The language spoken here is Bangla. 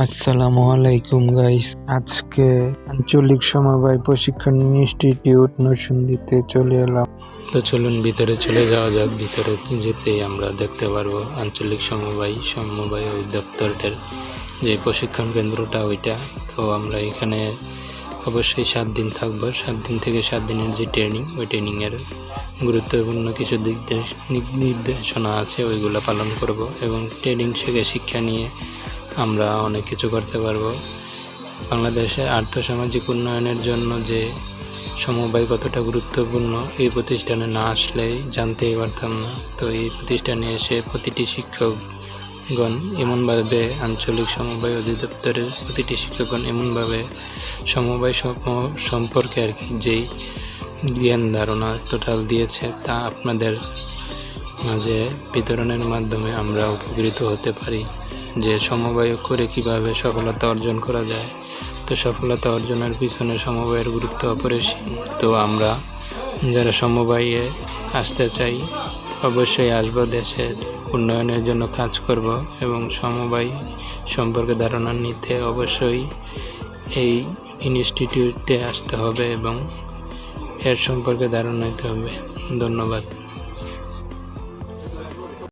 আসসালামু আলাইকুম গাইস আজকে আঞ্চলিক সমবায় প্রশিক্ষণ ইনস্টিটিউট নরসিংদীতে চলে এলাম। তো চলুন ভিতরে চলে যাওয়া যাক। ভিতরে যেতেই আমরা দেখতে পারব আঞ্চলিক সমবায় সমবায় অধিদপ্তরের যে প্রশিক্ষণ কেন্দ্রটা ওইটা। তো আমরা এখানে অবশ্যই সাত দিন থাকব। সাত দিন থেকে সাত দিনের যে ট্রেনিং ওই ট্রেনিংয়ের গুরুত্বপূর্ণ কিছু দিক নির্দেশ- নির্দেশনা আছে, ওইগুলো পালন করব। এবং ট্রেনিং থেকে শিক্ষা নিয়ে আমরা অনেক কিছু করতে পারব। বাংলাদেশের আর্থসামাজিক উন্নয়নের জন্য যে সমবায় কতটা গুরুত্বপূর্ণ, এই প্রতিষ্ঠানে না আসলেই জানতেই পারতাম না। তো এই প্রতিষ্ঠানে এসে প্রতিটি শিক্ষকগণ এমনভাবে আঞ্চলিক সমবায় অধিদপ্তরের প্রতিটি শিক্ষকগণ এমনভাবে সমবায় সম- সম্পর্কে আর কি যেই জ্ঞান ধারণা টোটাল দিয়েছে তা আপনাদের মাঝে বিতরণের মাধ্যমে আমরা উপকৃত হতে পারি যে সমবায় করে কীভাবে সফলতা অর্জন করা যায়। তো সফলতা অর্জনের পিছনে সমবায়ের গুরুত্ব অপরিসীম। তো আমরা যারা সমবায়ে আসতে চাই, অবশ্যই আসব দেশের উন্নয়নের জন্য কাজ করব এবং সমবায় সম্পর্কে ধারণা নিতে অবশ্যই এই ইনস্টিটিউটে আসতে হবে এবং এর সম্পর্কে ধারণা নিতে হবে। ধন্যবাদ।